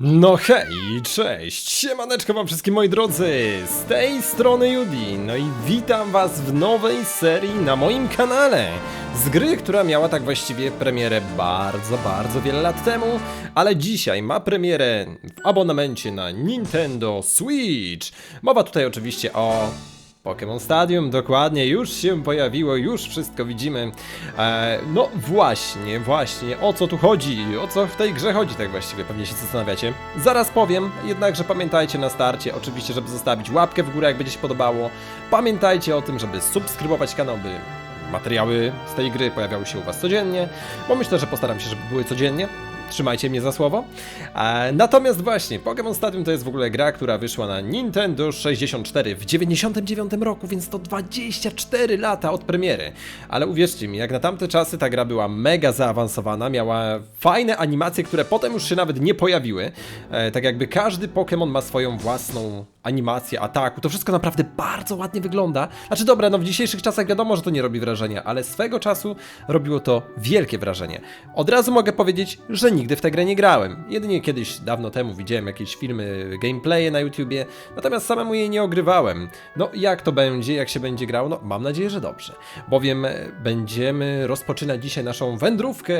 No hej, cześć, siemaneczko wam wszystkim moi drodzy, z tej strony Judy, no i witam was w nowej serii na moim kanale, z gry, która miała tak właściwie premierę bardzo, bardzo wiele lat temu, ale dzisiaj ma premierę w abonamencie na Nintendo Switch. Mowa tutaj oczywiście o Pokémon Stadium, dokładnie, już się pojawiło, już wszystko widzimy. E, no właśnie, właśnie, o co tu chodzi? O co w tej grze chodzi tak właściwie, pewnie się zastanawiacie. Zaraz powiem, jednakże pamiętajcie na starcie, oczywiście, żeby zostawić łapkę w górę, jak będzie się podobało. Pamiętajcie o tym, żeby subskrybować kanał, by materiały z tej gry pojawiały się u Was codziennie, bo myślę, że postaram się, żeby były codziennie. Trzymajcie mnie za słowo. Natomiast właśnie, Pokémon Stadium to jest w ogóle gra, która wyszła na Nintendo 64 w 99 roku, więc to 24 lata od premiery. Ale uwierzcie mi, jak na tamte czasy ta gra była mega zaawansowana, miała fajne animacje, które potem już się nawet nie pojawiły. E, tak jakby każdy Pokémon ma swoją własną animację ataku, to wszystko naprawdę bardzo ładnie wygląda. Znaczy dobra, no w dzisiejszych czasach wiadomo, że to nie robi wrażenia, ale swego czasu robiło to wielkie wrażenie. Od razu mogę powiedzieć, że nigdy w tę grę nie grałem. Jedynie kiedyś, dawno temu widziałem jakieś filmy, gameplaye na YouTubie, natomiast samemu jej nie ogrywałem. No jak to będzie, jak się będzie grał? No mam nadzieję, że dobrze. Bowiem e, będziemy rozpoczynać dzisiaj naszą wędrówkę,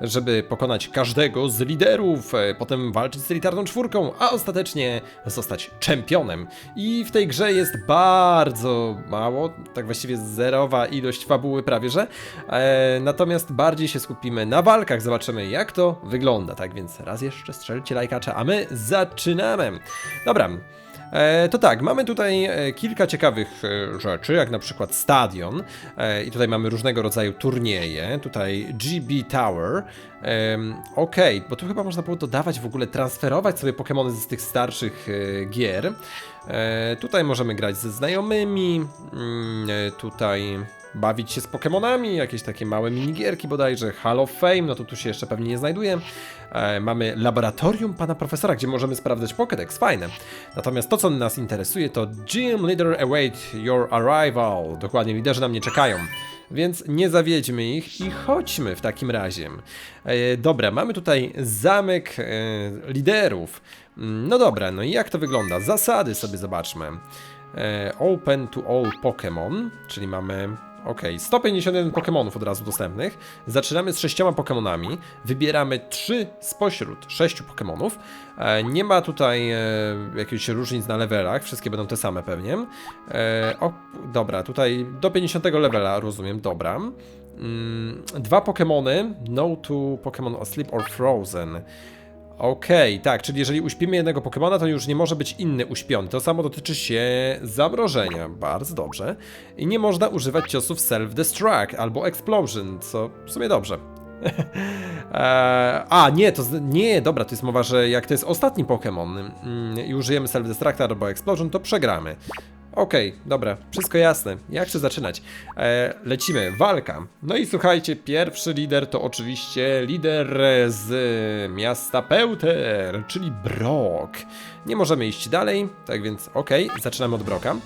żeby pokonać każdego z liderów, e, potem walczyć z elitarną czwórką, a ostatecznie zostać czempionem. I w tej grze jest bardzo mało, tak właściwie zerowa ilość fabuły prawie że. E, natomiast bardziej się skupimy na walkach, zobaczymy jak to wygląda. Tak więc raz jeszcze strzelcie lajkacza, a my zaczynamy. Dobra. E, to tak, mamy tutaj e, kilka ciekawych e, rzeczy, jak na przykład stadion i tutaj mamy różnego rodzaju turnieje, tutaj GB Tower. Okej, bo tu chyba można było dodawać w ogóle, transferować sobie Pokémony z tych starszych gier. Tutaj możemy grać ze znajomymi, mm, tutaj bawić się z Pokémonami, jakieś takie małe minigierki bodajże, Hall of Fame, no to tu się jeszcze pewnie nie znajduje. E, mamy laboratorium pana profesora, gdzie możemy sprawdzać Pokédex, fajne. Natomiast to, co nas interesuje, to Gym Leader await your arrival. Dokładnie, liderzy nam nie czekają. Więc nie zawiedźmy ich i chodźmy w takim razie. E, dobra, mamy tutaj zamek e, liderów. Mm, No dobra, no i jak to wygląda? Zasady sobie zobaczmy. E, open to all Pokémon, czyli mamy Ok, 151 Pokémonów od razu dostępnych. Zaczynamy z sześcioma Pokémonami. Wybieramy trzy spośród sześciu Pokémonów. E, nie ma tutaj e, jakichś różnic na levelach, wszystkie będą te same pewnie. E, o, dobra, tutaj do 50 levela rozumiem, dobra. Mm, dwa Pokémony. No to Pokémon Asleep or Frozen. Okej, tak, czyli jeżeli uśpimy jednego Pokemona, to już nie może być inny uśpiony. To samo dotyczy się zamrożenia. Bardzo dobrze. I nie można używać ciosów Self-Destruct albo Explosion, co w sumie dobrze. Eee, a, nie, to nie, dobra, to jest mowa, że jak to jest ostatni Pokémon mm, i użyjemy Self-Destruct albo Explosion, to przegramy. Okej, dobra, wszystko jasne. Jak chcę zaczynać? E, lecimy, walka. No i słuchajcie, pierwszy lider to oczywiście lider z miasta Peuter, czyli Brock. Nie możemy iść dalej, tak więc okej, zaczynamy od Broka.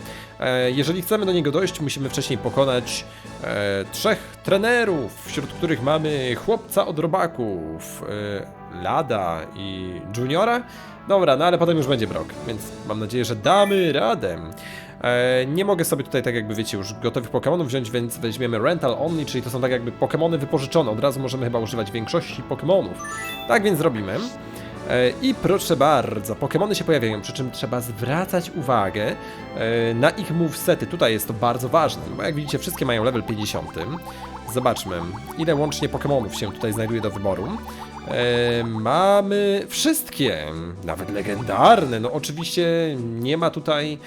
E, jeżeli chcemy do niego dojść, musimy wcześniej pokonać e, trzech trenerów, wśród których mamy chłopca od robaków, e, Lada i Juniora. Dobra, no ale potem już będzie Brock, więc mam nadzieję, że damy radę. E, nie mogę sobie tutaj, tak jakby wiecie, już gotowych Pokémonów wziąć, więc weźmiemy Rental Only, czyli to są tak jakby Pokémony wypożyczone. Od razu możemy chyba używać większości Pokémonów. Tak więc zrobimy. E, I proszę bardzo, Pokémony się pojawiają, przy czym trzeba zwracać uwagę e, na ich movesety. Tutaj jest to bardzo ważne, bo jak widzicie, wszystkie mają level 50. Zobaczmy, ile łącznie Pokémonów się tutaj znajduje do wyboru. Mamy wszystkie, nawet legendarne. No oczywiście nie ma tutaj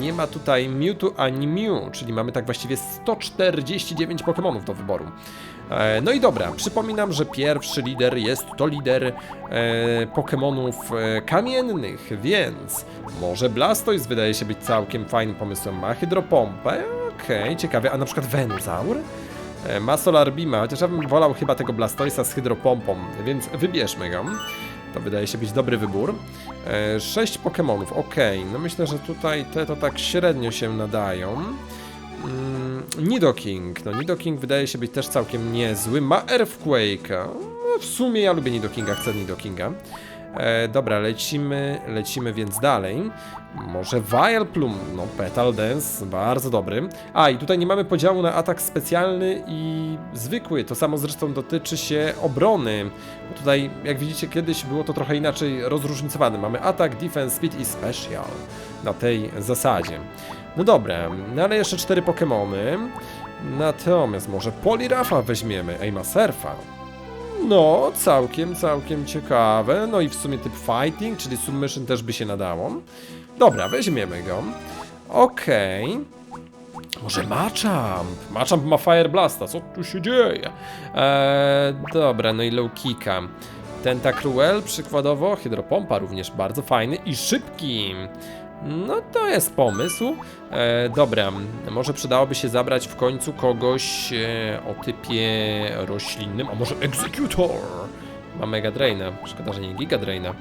nie ma tutaj Mewtwo ani Mew, czyli mamy tak właściwie 149 Pokémonów do wyboru. E, no i dobra, przypominam, że pierwszy lider jest to lider e, Pokémonów e, kamiennych, więc może Blastoise wydaje się być całkiem fajnym pomysłem. Ma hydropompę, okej, ciekawie, a na przykład Venusaur? E, Ma Solar Beama, chociaż ja bym wolał chyba tego Blastoisa z hydropompą, więc wybierzmy go. To wydaje się być dobry wybór. E, Sześć Pokémonów, okej. No myślę, że tutaj te to tak średnio się nadają. Mm, Nidoking. No Nidoking wydaje się być też całkiem niezły. Ma Earthquake'a. No, w sumie ja lubię Nidokinga, chcę Nidokinga. E, dobra, lecimy, lecimy więc dalej. Może Vial Plum, no Petal Dance, bardzo dobry. A i tutaj nie mamy podziału na atak specjalny i zwykły. To samo zresztą dotyczy się obrony. Bo tutaj, jak widzicie, kiedyś było to trochę inaczej rozróżnicowane. Mamy atak, defense, speed i special na tej zasadzie. No dobra, no ale jeszcze cztery Pokémony. Natomiast może Polirafa weźmiemy, ej ma surfa. No, całkiem, całkiem ciekawe. No i w sumie typ fighting, czyli submission też by się nadało. Dobra, weźmiemy go. Okej. Może Machamp? Machamp ma Fire Blasta, co tu się dzieje? Eee, dobra, no i low kicka. Tentacruel przykładowo, Hydropompa również bardzo fajny i szybki. No to jest pomysł. E, dobra, może przydałoby się zabrać w końcu kogoś e, o typie roślinnym, a może Executor? Ma Mega Draina, szkoda, że nie Giga Draina.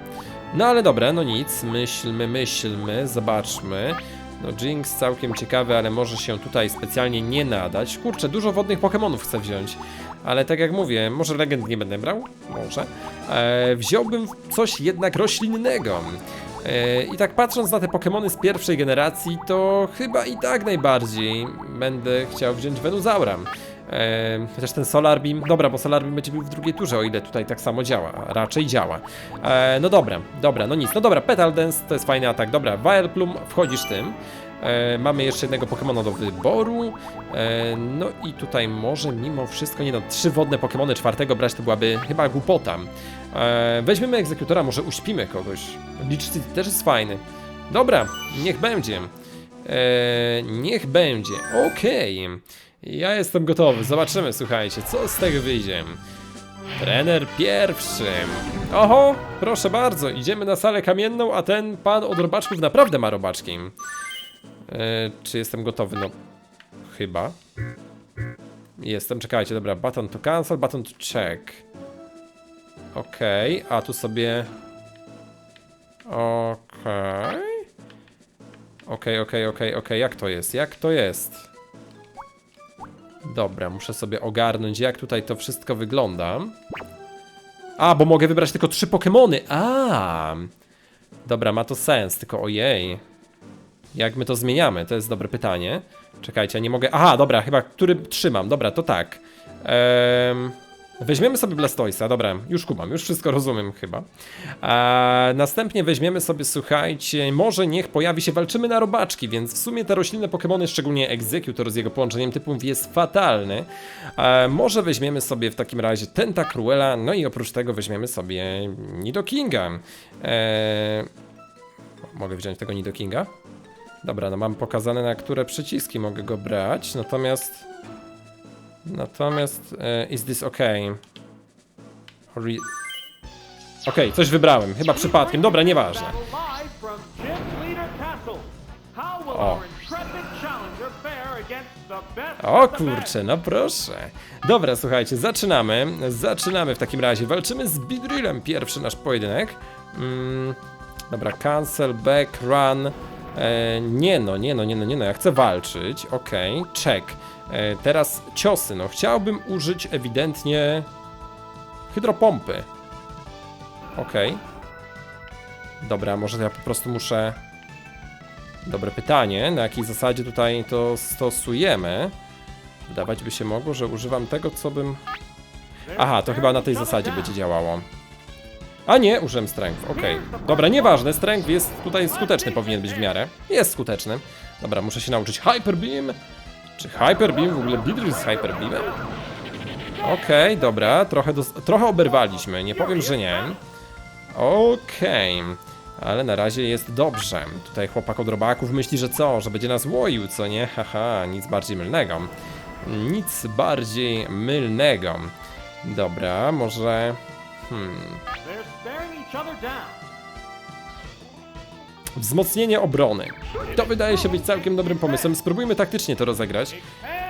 No ale dobra, no nic, myślmy, myślmy, zobaczmy. No Jinx całkiem ciekawy, ale może się tutaj specjalnie nie nadać. Kurczę, dużo wodnych Pokémonów chcę wziąć. Ale tak jak mówię, może legend nie będę brał? Może. E, wziąłbym coś jednak roślinnego. I tak patrząc na te Pokémony z pierwszej generacji, to chyba i tak najbardziej będę chciał wziąć Venusaura. Chociaż ten Solar Beam, dobra, bo Solar Beam będzie był w drugiej turze, o ile tutaj tak samo działa, raczej działa. E, no dobra, dobra, no nic, no dobra, Petal Dance to jest fajny atak, dobra, Vileplume, wchodzisz tym. E, mamy jeszcze jednego Pokemona do wyboru. E, no i tutaj może mimo wszystko, nie no, trzy wodne Pokemony czwartego brać to byłaby chyba głupota. E, weźmiemy egzekutora, może uśpimy kogoś. Lich City też jest fajny. Dobra, niech będzie. E, niech będzie. Okej. Ja jestem gotowy. Zobaczymy, słuchajcie, co z tego wyjdzie. Trener pierwszy. Oho, proszę bardzo, idziemy na salę kamienną, a ten pan od robaczków naprawdę ma robaczki. E, czy jestem gotowy? No, chyba. Jestem, czekajcie, dobra, button to cancel, button to check. Okej, a tu sobie... Okej. Okej, okej, okej, okej, jak to jest? Jak to jest? Dobra, muszę sobie ogarnąć, jak tutaj to wszystko wygląda. A, bo mogę wybrać tylko trzy Pokemony. A, Dobra, ma to sens, tylko ojej. Jak my to zmieniamy? To jest dobre pytanie. Czekajcie, nie mogę. Aha, dobra, chyba który trzymam. Dobra, to tak. Ehm, weźmiemy sobie Blastoisa, dobra, już kumam, już wszystko rozumiem chyba. Następnie weźmiemy sobie, słuchajcie, może niech pojawi się, walczymy na robaczki, więc w sumie te roślinne Pokémony, szczególnie Executor z jego połączeniem typów jest fatalny. Może weźmiemy sobie w takim razie Tentacruela, no i oprócz tego weźmiemy sobie Nidokinga. Eee, mogę wziąć tego Nidokinga? Dobra, no mam pokazane na które przyciski mogę go brać, natomiast... Natomiast... E, is this okay? Re... Okej, coś wybrałem, chyba przypadkiem, dobra, nieważne. O. O kurczę, no proszę. Dobra, słuchajcie, zaczynamy. Zaczynamy w takim razie. Walczymy z Bidrillem, pierwszy nasz pojedynek. Mm, dobra, cancel, back, run. E, nie no, nie no, nie no, nie no, ja chcę walczyć. Okej, check. E, teraz ciosy, no chciałbym użyć ewidentnie hydropompy. Okej. Dobra, może ja po prostu muszę... Dobre pytanie, na jakiej zasadzie tutaj to stosujemy? Wydawać by się mogło, że używam tego, co bym... Aha, to chyba na tej zasadzie będzie działało. A nie, użyłem strength, okej. Dobra, nieważne, strength jest tutaj skuteczny, powinien być w miarę. Jest skuteczny. Dobra, muszę się nauczyć Hyper Beam. Czy Hyper Beam, w ogóle Beedrill jest Hyper Beamem? Okej, dobra, trochę, trochę oberwaliśmy, nie powiem, że nie. Okej, ale na razie jest dobrze. Tutaj chłopak od robaków myśli, że co, że będzie nas łoił, co nie? Haha, nic bardziej mylnego. Nic bardziej mylnego. Dobra, może... Hmm... Wzmocnienie obrony. To wydaje się być całkiem dobrym pomysłem. Spróbujmy taktycznie to rozegrać.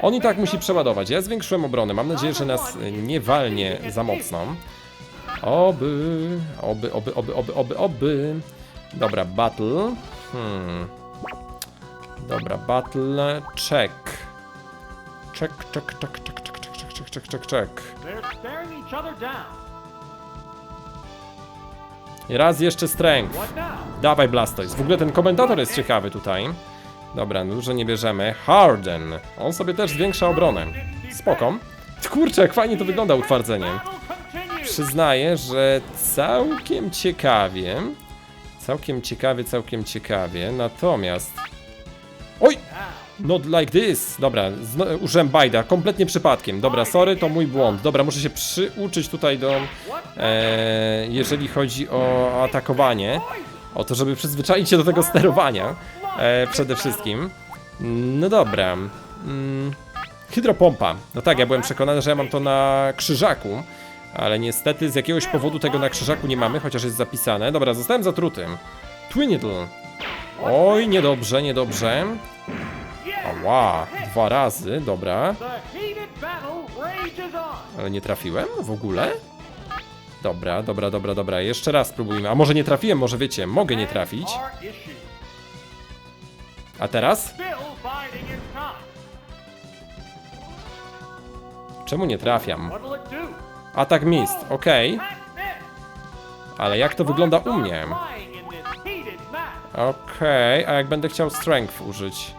On i tak musi przeładować. Ja zwiększyłem obronę. Mam nadzieję, że nas nie walnie za mocno. Oby, oby, oby, oby, oby, oby, oby. Dobra, battle. Hmm. Dobra, battle. Check. Check, check, check, check, check, check, check, check, check, check, Raz jeszcze strength. Dawaj Blastoise. W ogóle ten komentator jest ciekawy tutaj. Dobra, no dużo nie bierzemy. Harden. On sobie też zwiększa obronę. Spoko. Kurczę, jak fajnie to wygląda continues. Przyznaję, że całkiem ciekawie. Całkiem ciekawie, całkiem ciekawie. Natomiast. Not like this. Dobra, zno, użyłem bajda, kompletnie przypadkiem. Dobra, sorry, to mój błąd. Dobra, muszę się przyuczyć tutaj do. E, jeżeli chodzi o atakowanie. O to, żeby przyzwyczaić się do tego sterowania. E, przede wszystkim. No dobra. Mm, hydropompa. No tak, ja byłem przekonany, że ja mam to na krzyżaku. Ale niestety z jakiegoś powodu tego na krzyżaku nie mamy, chociaż jest zapisane. Dobra, zostałem zatrutym. Twiniddle. Oj, niedobrze, niedobrze. Ała, dwa razy, dobra. Ale nie trafiłem w ogóle? Dobra, dobra, dobra, dobra. Jeszcze raz spróbujmy. A może nie trafiłem, może wiecie, mogę nie trafić. A teraz? Czemu nie trafiam? Atak mist, okej. This. Ale jak to wygląda u mnie? Okej, a jak będę chciał strength użyć?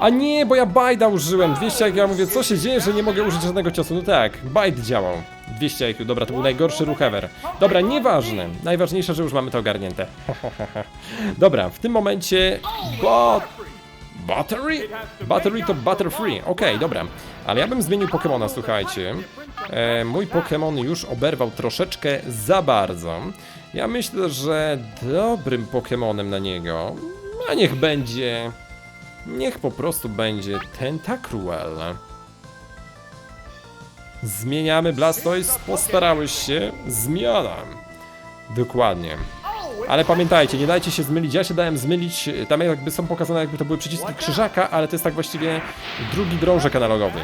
A nie, bo ja bajda użyłem. 200 IQ, ja mówię, co się dzieje, że nie mogę użyć żadnego ciosu? No tak, bajd działał. 200 IQ, dobra, to był najgorszy ruch ever. Dobra, nieważne. Najważniejsze, że już mamy to ogarnięte. dobra, w tym momencie... Bo... Battery? Battery to Butterfree. Okej, dobra. Ale ja bym zmienił Pokemona, słuchajcie. E, mój Pokemon już oberwał troszeczkę za bardzo. Ja myślę, że dobrym Pokemonem na niego... A niech będzie... Niech po prostu będzie Tentacruel. Zmieniamy Blastoise, postarałeś się, zmiana. Dokładnie. Ale pamiętajcie, nie dajcie się zmylić, ja się dałem zmylić, tam jakby są pokazane jakby to były przyciski krzyżaka, ale to jest tak właściwie drugi drążek analogowy.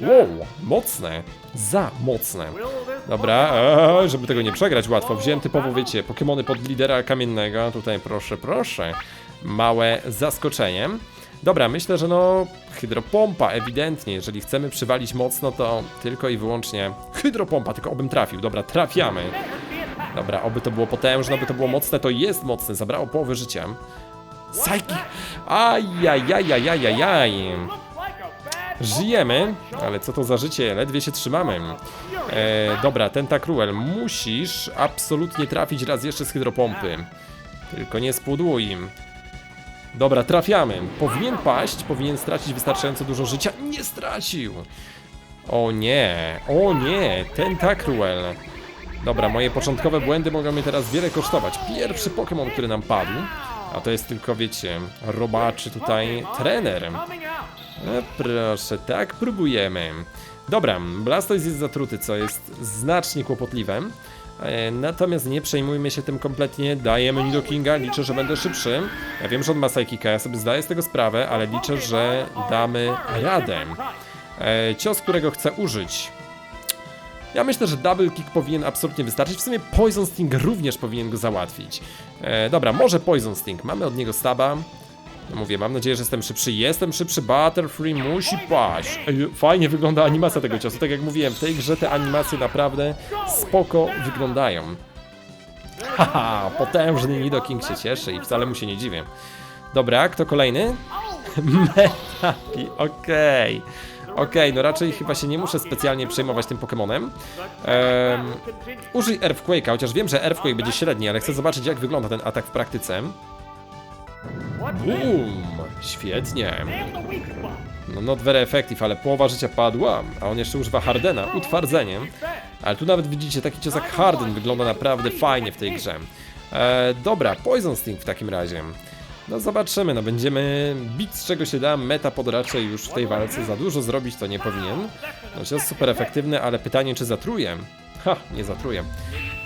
Wow, mocne, za mocne. Dobra, eee, żeby tego nie przegrać łatwo, wziąłem typowo, wiecie, Pokemony pod lidera kamiennego, tutaj proszę, proszę, małe zaskoczenie. Dobra, myślę, że no, hydropompa ewidentnie, jeżeli chcemy przywalić mocno, to tylko i wyłącznie hydropompa, tylko obym trafił, dobra, trafiamy. Dobra, oby to było potężne, oby to było mocne, to jest mocne, zabrało połowę życia. Psyche! Ajajajajajajaj! Żyjemy, ale co to za życie, ledwie się trzymamy. E, dobra, Tentacruel, musisz absolutnie trafić raz jeszcze z hydropompy. Tylko nie spudłuj. Dobra, trafiamy. Powinien paść, powinien stracić wystarczająco dużo życia. Nie stracił! O nie, o nie, Tentacruel. Dobra, moje początkowe błędy mogą mnie teraz wiele kosztować. Pierwszy Pokémon, który nam padł, a to jest tylko, wiecie, robaczy tutaj trener. E, proszę, tak, próbujemy. Dobra, Blastoise jest zatruty, co jest znacznie kłopotliwe. E, natomiast nie przejmujmy się tym kompletnie, dajemy Nidokinga, liczę, że będę szybszy. Ja wiem, że on ma Psychika, ja sobie zdaję z tego sprawę, ale liczę, że damy radę. E, cios, którego chcę użyć. Ja myślę, że Double Kick powinien absolutnie wystarczyć. W sumie Poison Sting również powinien go załatwić. E, dobra, może Poison Sting. Mamy od niego staba. Mówię, mam nadzieję, że jestem szybszy. Jestem szybszy, Butterfree musi paść. Fajnie wygląda animacja tego ciosu. Tak jak mówiłem, w tej grze te animacje naprawdę spoko wyglądają. Haha, potężny Nidoking się cieszy i wcale mu się nie dziwię. Dobra, kto kolejny? Metaki, okej. Okej, no raczej chyba się nie muszę specjalnie przejmować tym Pokemonem. Ehm, użyj Earthquake'a, chociaż wiem, że Earthquake będzie średni, ale chcę zobaczyć jak wygląda ten atak w praktyce. Boom! Świetnie. No not very effective, ale połowa życia padła, a on jeszcze używa Hardena, utwardzeniem. Ale tu nawet widzicie, taki cios jak Harden wygląda naprawdę fajnie w tej grze. E, dobra, Poison Sting w takim razie. No zobaczymy, no będziemy bić z czego się da, meta pod raczej już w tej walce za dużo zrobić to nie powinien. No cios super efektywny, ale pytanie czy zatruje? Ha, nie zatruje.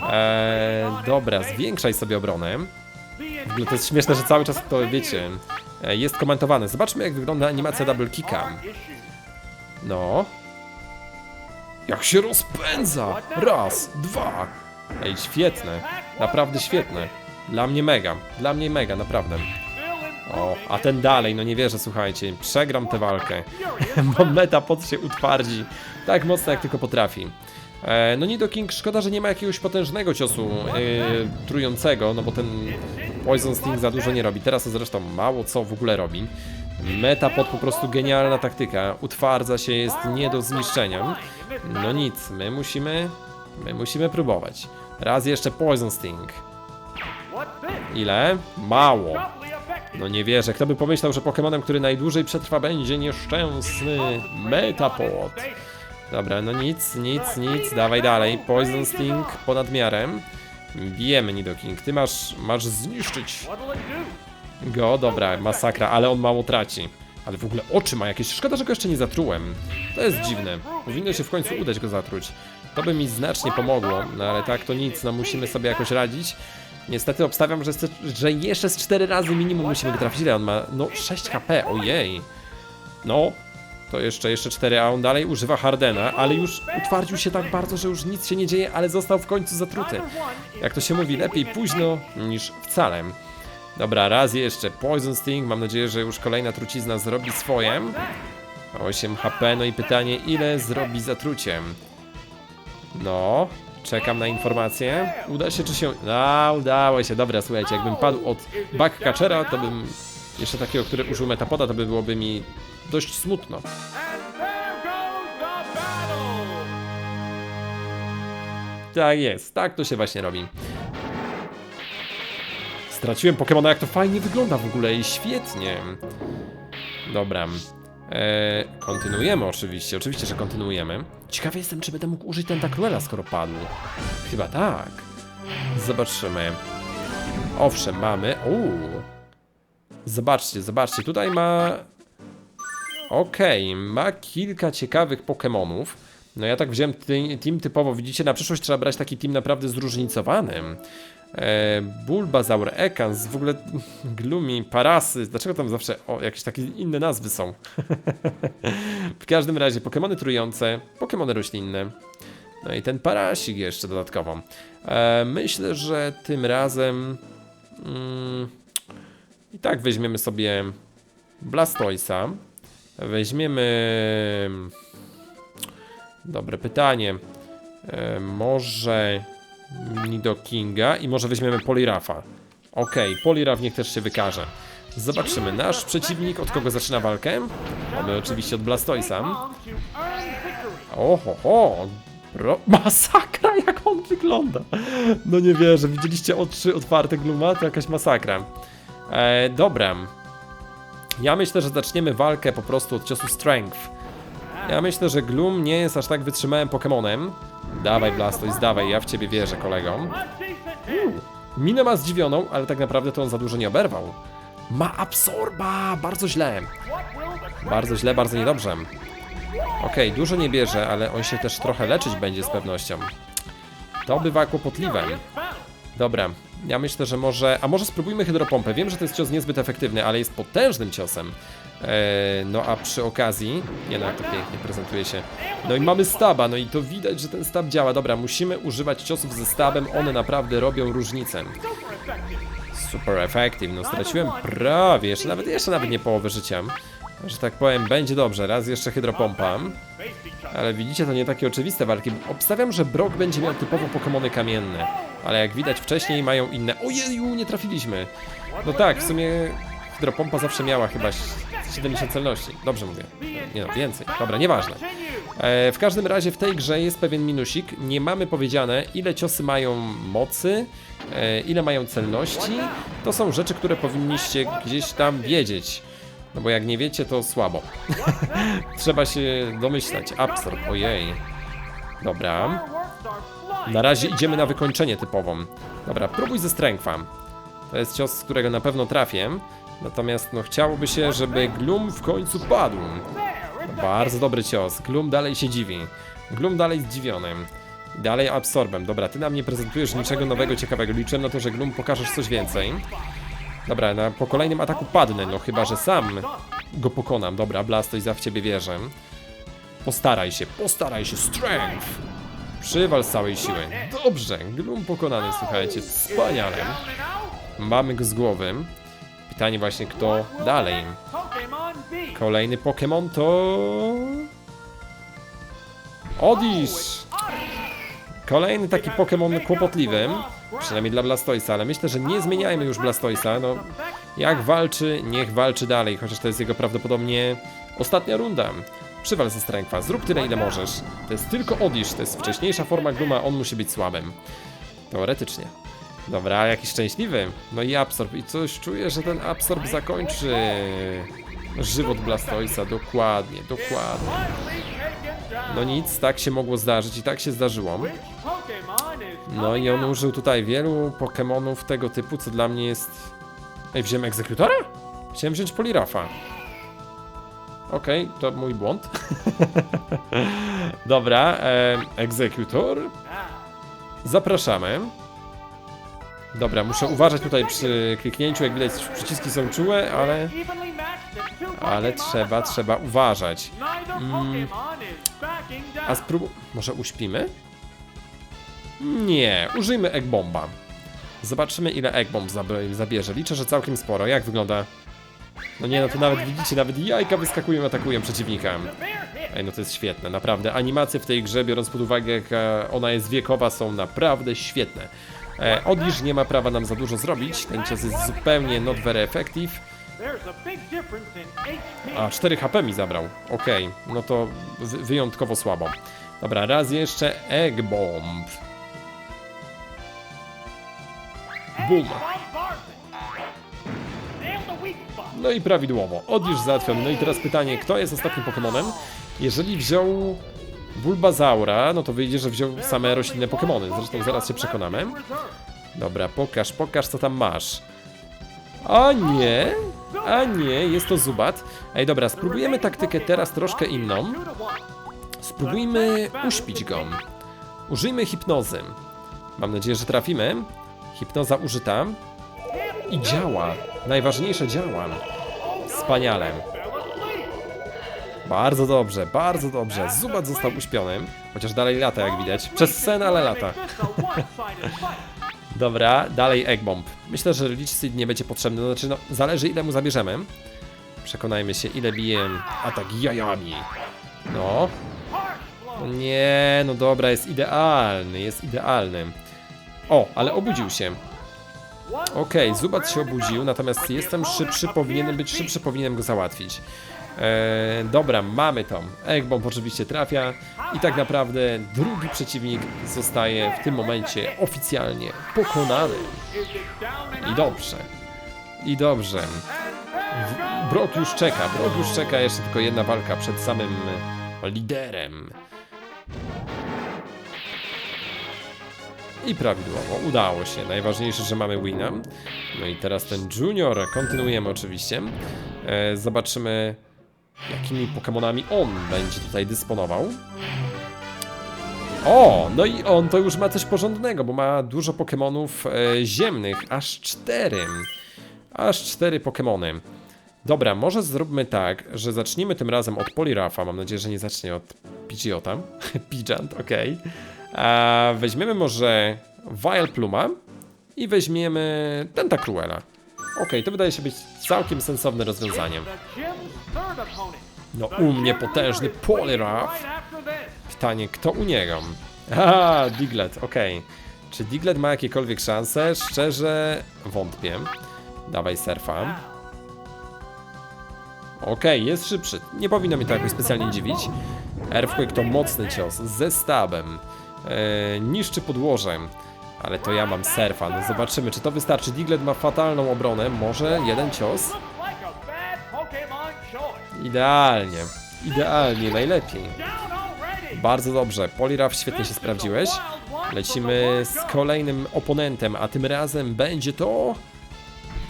E, dobra, zwiększaj sobie obronę. W ogóle to jest śmieszne, że cały czas to wiecie, e, jest komentowane. Zobaczmy jak wygląda animacja double kicka. No. Jak się rozpędza! Raz, dwa. Ej, świetne. Naprawdę świetne. Dla mnie mega. Dla mnie mega, naprawdę. O, a ten dalej, no nie wierzę, słuchajcie, przegram tę walkę. Bo Metapod się utwardzi tak mocno, jak tylko potrafi. E, no Nido King, szkoda, że nie ma jakiegoś potężnego ciosu e, trującego, no bo ten Poison Sting za dużo nie robi. Teraz to zresztą mało co w ogóle robi. Metapod po prostu genialna taktyka, utwardza się, jest nie do zniszczenia. No nic, my musimy, my musimy próbować. Raz jeszcze Poison Sting. Ile? Mało. No nie wierzę, kto by pomyślał, że Pokemonem, który najdłużej przetrwa będzie nieszczęsny Metapod. Dobra, no nic, nic, nic, dawaj dalej. Poison Sting ponad miarę. Bijemy Nidoking, ty masz, masz zniszczyć go, dobra, masakra, ale on mało traci. Ale w ogóle oczy ma jakieś, szkoda, że go jeszcze nie zatrułem. To jest dziwne, powinno się w końcu udać go zatruć. To by mi znacznie pomogło, no ale tak to nic, no musimy sobie jakoś radzić. Niestety obstawiam, że, że jeszcze z 4 razy minimum musimy go trafić, ile on ma? No 6 HP, ojej. No, to jeszcze, jeszcze 4, a on dalej używa Hardena, ale już utwardził się tak bardzo, że już nic się nie dzieje, ale został w końcu zatruty. Jak to się mówi, lepiej późno niż wcale. Dobra, raz jeszcze. Poison Sting. Mam nadzieję, że już kolejna trucizna zrobi swoje. 8 HP. No i pytanie, ile zrobi zatrucie? No, czekam na informację. Uda się, czy się. A, udało się. Dobra, słuchajcie, jakbym padł od Backcatchera, to bym. Jeszcze takiego, który użył metapoda, to by byłoby mi dość smutno. Tak jest, tak to się właśnie robi. Straciłem Pokemona, jak to fajnie wygląda w ogóle i świetnie. Dobra. Eee, kontynuujemy oczywiście, oczywiście, że kontynuujemy. Ciekawy jestem, czy będę mógł użyć Tentacruela, skoro padł. Chyba tak. Zobaczymy. Owszem, mamy... Uuu. Zobaczcie, zobaczcie, tutaj ma... Okej, ma kilka ciekawych Pokemonów. No ja tak wziąłem ty, team typowo, widzicie, na przyszłość trzeba brać taki team naprawdę zróżnicowany. E, Bulbazaur, Ekans, w ogóle Gloomy, Parasy, dlaczego tam zawsze o, jakieś takie inne nazwy są? w każdym razie, Pokemony trujące, Pokemony roślinne. No i ten Parasik jeszcze dodatkowo. E, myślę, że tym razem mm, i tak weźmiemy sobie Blastoisa. Weźmiemy. Dobre pytanie. Może Nidokinga i może weźmiemy Polirafa. Okej, Poliraf niech też się wykaże. Zobaczymy. Nasz przeciwnik od kogo zaczyna walkę? Mamy oczywiście od Blastoisa. Oho, ho, masakra jak on wygląda. No nie wierzę, widzieliście oczy otwarte Gluma? To jakaś masakra. E, dobra. Ja myślę, że zaczniemy walkę po prostu od ciosu Strength. Ja myślę, że Gloom nie jest aż tak wytrzymałym Pokemonem. Dawaj Blastoise, dawaj, ja w ciebie wierzę, kolego. A decent hit. Minę ma zdziwioną, ale tak naprawdę to on za dużo nie oberwał. Ma absorba, bardzo źle. Bardzo źle, bardzo niedobrze. Okej, dużo nie bierze, ale on się też trochę leczyć będzie z pewnością. To bywa kłopotliwe. Dobra, ja myślę, że może... A może spróbujmy hydropompę. Wiem, że to jest cios niezbyt efektywny, ale jest potężnym ciosem. Eee, no a przy okazji... Nie no, jak to pięknie prezentuje się. No i mamy staba, no i to widać, że ten stab działa. Dobra, musimy używać ciosów ze stabem, one naprawdę robią różnicę. Super effective. No straciłem prawie, jeszcze nawet, jeszcze nawet nie połowę życia. Że tak powiem, będzie dobrze, raz jeszcze hydropompa. Ale widzicie, to nie takie oczywiste walki. Obstawiam, że Brock będzie miał typowo Pokemony kamienne. Ale jak widać wcześniej mają inne. Ojeju, nie trafiliśmy. No tak, w sumie hydropompa zawsze miała chyba 70 celności. Dobrze mówię. Nie no, więcej. Dobra, nieważne. E, w każdym razie w tej grze jest pewien minusik. Nie mamy powiedziane, ile ciosy mają mocy, e, ile mają celności. To są rzeczy, które powinniście gdzieś tam wiedzieć. No bo jak nie wiecie, to słabo. Trzeba się domyślać. Absorb, ojej. Dobra. Na razie idziemy na wykończenie typową. Dobra, próbuj ze strengtha. To jest cios, z którego na pewno trafię. Natomiast no chciałoby się, żeby Gloom w końcu padł. Bardzo dobry cios. Gloom dalej się dziwi. Gloom dalej zdziwiony. Dalej absorbem. Dobra, ty nam nie prezentujesz niczego nowego, ciekawego. Liczę na to, że Gloom pokażesz coś więcej. Dobra, na, po kolejnym ataku padnę, no chyba, że sam go pokonam. Dobra, Blastoise, ja w ciebie wierzę. Postaraj się, postaraj się. Strength! Przywal z całej siły. Dobrze, Gloom pokonany, słuchajcie. Wspaniale. Mamy go z głowy. Pytanie właśnie, kto dalej. Kolejny Pokémon to... Odish! Kolejny taki Pokémon kłopotliwy, przynajmniej dla Blastoisa, ale myślę, że nie zmieniajmy już Blastoisa, no jak walczy, niech walczy dalej, chociaż to jest jego prawdopodobnie ostatnia runda. Przywal ze Strengtha, zrób tyle ile możesz. To jest tylko Odish, to jest wcześniejsza forma Gluma, on musi być słabym. Teoretycznie. Dobra, jakiś szczęśliwy. No i Absorb. I coś czuję, że ten Absorb zakończy żywot Blastoisa. Dokładnie, dokładnie. No nic, tak się mogło zdarzyć i tak się zdarzyło. No i on użył tutaj wielu Pokemonów tego typu, co dla mnie jest... Ej, wziąłem egzekutora? Chciałem wziąć Polirafa. Okej, to mój błąd. Dobra, egzekutor. Zapraszamy. Dobra, muszę uważać tutaj przy kliknięciu, jak widać przyciski są czułe, ale... Ale trzeba, trzeba uważać. Down. A spróbuj... Może uśpimy? Nie, użyjmy Egg Bomba. Zobaczymy ile Egg Bomb zab- zabierze. Liczę, że całkiem sporo. Jak wygląda? No nie, no to nawet widzicie, nawet jajka wyskakują, atakują przeciwnika. Ej, no to jest świetne, naprawdę. Animacje w tej grze, biorąc pod uwagę, jak e, ona jest wiekowa, są naprawdę świetne. E, Odisz nie ma prawa nam za dużo zrobić. Ten cios jest zupełnie not very effective. A big difference in HP. A, 4 HP mi zabrał. Okej, no to wy- wyjątkowo słabo. Dobra, raz jeszcze Egg Bomb. Bum. No i prawidłowo. Odlisz załatwiony. No i teraz pytanie, kto jest ostatnim Pokemonem? Jeżeli wziął Bulbazaura, no to wyjdzie, że wziął same roślinne Pokemony. Zresztą zaraz się przekonamy. Dobra, pokaż, pokaż co tam masz. A nie, a nie, jest to Zubat. Ej, dobra, spróbujemy taktykę teraz troszkę inną. Spróbujmy uśpić go. Użyjmy hipnozy. Mam nadzieję, że trafimy. Hipnoza użyta. I działa. Najważniejsze działa. Wspaniale. Bardzo dobrze, bardzo dobrze. Zubat został uśpiony. Chociaż dalej lata, jak widać. Przez sen, ale lata. Dobra, dalej Egg Bomb. Myślę, że Lich Seed nie będzie potrzebny. Znaczy, no, zależy ile mu zabierzemy. Przekonajmy się, ile bije atak jajami. No Nie, no dobra, jest idealny, jest idealny. O, ale obudził się. Okej, Zubat się obudził, natomiast jestem szybszy, powinienem być szybszy, powinienem go załatwić. Eee, dobra, mamy to. Eggbomb oczywiście trafia i tak naprawdę drugi przeciwnik zostaje w tym momencie oficjalnie pokonany. I dobrze. I dobrze. Brock już czeka, Brock już czeka, jeszcze tylko jedna walka przed samym liderem. I prawidłowo, udało się. Najważniejsze, że mamy wina. No i teraz ten junior, kontynuujemy oczywiście. E, zobaczymy, jakimi Pokemonami on będzie tutaj dysponował. O, no i on to już ma coś porządnego, bo ma dużo Pokemonów e, ziemnych, aż cztery. Aż cztery Pokemony. Dobra, może zróbmy tak, że zaczniemy tym razem od Polirafa. Mam nadzieję, że nie zacznie od Pidgeota. Pidgeant, okej. Weźmiemy może Vileplume'a i weźmiemy Tentacruela. Okej, to wydaje się być całkiem sensowne rozwiązanie. No u mnie potężny Poliraf. Pytanie, kto u niego? A, Diglett, okej. Czy Diglett ma jakiekolwiek szanse? Szczerze wątpię. Dawaj surfa. Okej, jest szybszy. Nie powinno mnie to jakoś specjalnie dziwić. Earthquake to mocny cios, ze stabem. Eee, niszczy podłoże. Ale to ja mam surfa, no zobaczymy czy to wystarczy. Diglett ma fatalną obronę, może jeden cios? Idealnie, idealnie, najlepiej. Bardzo dobrze, Poliraf świetnie się sprawdziłeś. Lecimy z kolejnym oponentem, a tym razem będzie to...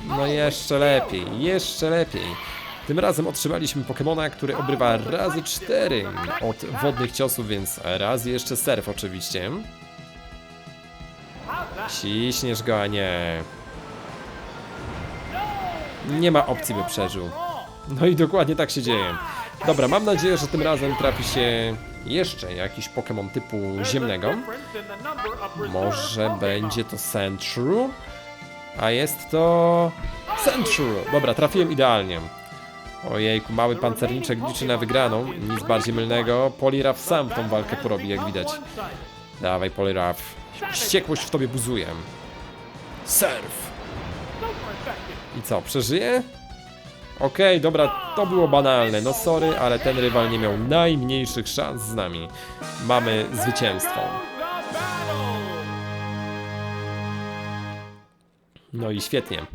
No jeszcze lepiej, jeszcze lepiej. Tym razem otrzymaliśmy Pokemona, który obrywa razy 4 od wodnych ciosów, więc raz jeszcze surf oczywiście. Ciśniesz go, a nie. Nie ma opcji, by przeżył. No i dokładnie tak się dzieje. Dobra, mam nadzieję, że tym razem trafi się jeszcze jakiś Pokémon typu ziemnego. Może będzie to Sandshrew? A jest to Central. Dobra, trafiłem idealnie. Ojejku, mały pancerniczek liczy na wygraną. Nic bardziej mylnego. Poliraf sam tą walkę porobi, jak widać. Dawaj, Poliraf. Wściekłość w tobie buzuje. Surf. I co, przeżyje? Okej, dobra, to było banalne. No sorry, ale ten rywal nie miał najmniejszych szans z nami. Mamy zwycięstwo. No i świetnie.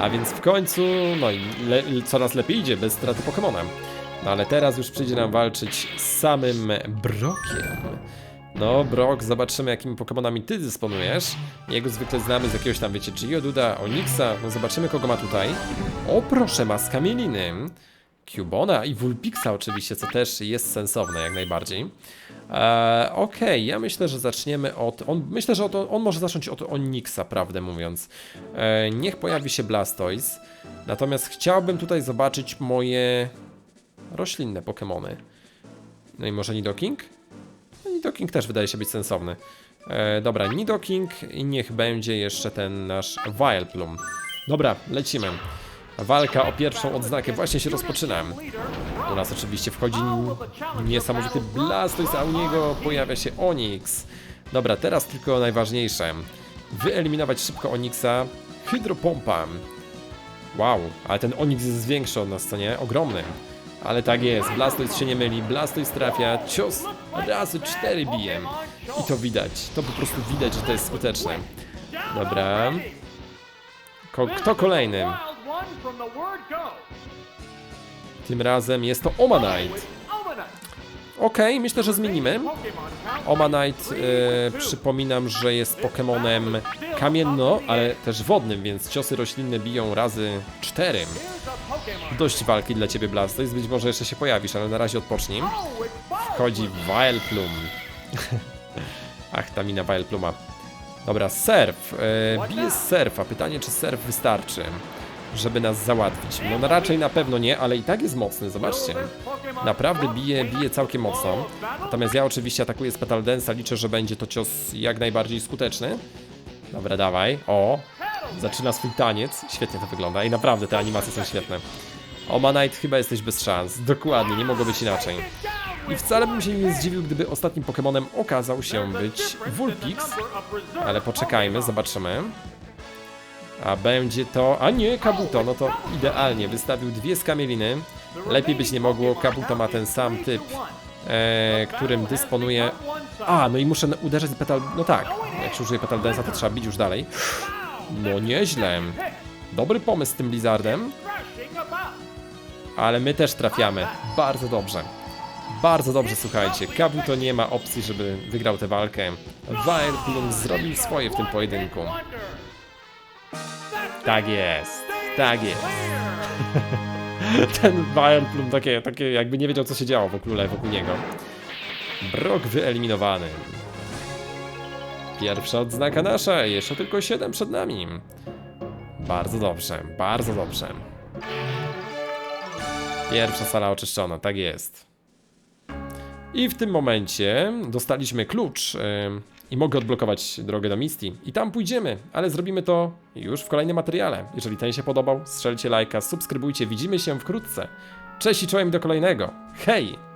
A więc w końcu, no i le coraz lepiej idzie bez straty Pokemona. No ale teraz już przyjdzie nam walczyć z samym Brokiem. No, Brok, zobaczymy jakimi Pokemonami ty dysponujesz. Jego zwykle znamy z jakiegoś tam, wiecie, Geoduda, Onyxa. No zobaczymy kogo ma tutaj. O proszę, ma Skamieliny. Cubona i Vulpixa oczywiście, co też jest sensowne jak najbardziej. Eee, Okej, ja myślę, że zaczniemy od... On, myślę, że od, on może zacząć od Onyxa, prawdę mówiąc. Eee, niech pojawi się Blastoise. Natomiast chciałbym tutaj zobaczyć moje roślinne Pokemony. No i może Nidoking? No, Nidoking też wydaje się być sensowny. E, dobra, Nidoking i niech będzie jeszcze ten nasz Vileplume. Dobra, lecimy. Walka o pierwszą odznakę właśnie się rozpoczyna. U nas oczywiście wchodzi niesamowity Blastoise, a u niego pojawia się Onix. Dobra, teraz tylko najważniejsze. Wyeliminować szybko Onixa Hydropompa. Wow, ale ten Onix jest większy od nas, co nie? Ogromny. Ale tak jest, Blastoise się nie myli, Blastoise trafia, cios razy 4 bije. I to widać, to po prostu widać, że to jest skuteczne. Dobra. Ko kto kolejny? Tym razem jest to Omanite. Okej, myślę, że zmienimy. Omanite, e, przypominam, że jest Pokemonem kamienno, ale też wodnym, więc ciosy roślinne biją razy 4. Dość walki dla ciebie, Blastoise. Być może jeszcze się pojawisz, ale na razie odpocznij. Wchodzi Vileplume. Ach, ta mina Vilepluma. Dobra, surf. E, bije surfa. Pytanie, czy surf wystarczy, żeby nas załatwić. No, no raczej na pewno nie, ale i tak jest mocny, zobaczcie. Naprawdę bije, bije całkiem mocno. Natomiast ja oczywiście atakuję z Petal Dance'a, liczę, że będzie to cios jak najbardziej skuteczny. Dobra, dawaj. O, zaczyna swój taniec. Świetnie to wygląda i naprawdę te animacje są świetne. O, Manite, chyba jesteś bez szans. Dokładnie, nie mogło być inaczej. I wcale bym się nie zdziwił, gdyby ostatnim Pokemonem okazał się być Vulpix. Ale poczekajmy, zobaczymy. A będzie to... A nie, Kabuto, no to idealnie. Wystawił dwie skamieliny. Lepiej być nie mogło. Kabuto ma ten sam typ, e, którym dysponuje... A, no i muszę uderzać Petal... No tak, jak się użyje Petal Dance'a, to trzeba bić już dalej. No nieźle. Dobry pomysł z tym Blizzardem. Ale my też trafiamy. Bardzo dobrze. Bardzo dobrze, słuchajcie. Kabuto nie ma opcji, żeby wygrał tę walkę. Vileplume zrobił swoje w tym pojedynku. Tak jest. Tak jest. Ten Vileplume takie, takie jakby nie wiedział, co się działo w ogóle wokół niego. Brok wyeliminowany. Pierwsza odznaka nasza, jeszcze tylko 7 przed nami. Bardzo dobrze, bardzo dobrze. Pierwsza sala oczyszczona, tak jest. I w tym momencie dostaliśmy klucz yy, i mogę odblokować drogę do Misty. I tam pójdziemy, ale zrobimy to już w kolejnym materiale. Jeżeli ten się podobał, strzelcie lajka, subskrybujcie, widzimy się wkrótce. Cześć i czołem do kolejnego. Hej!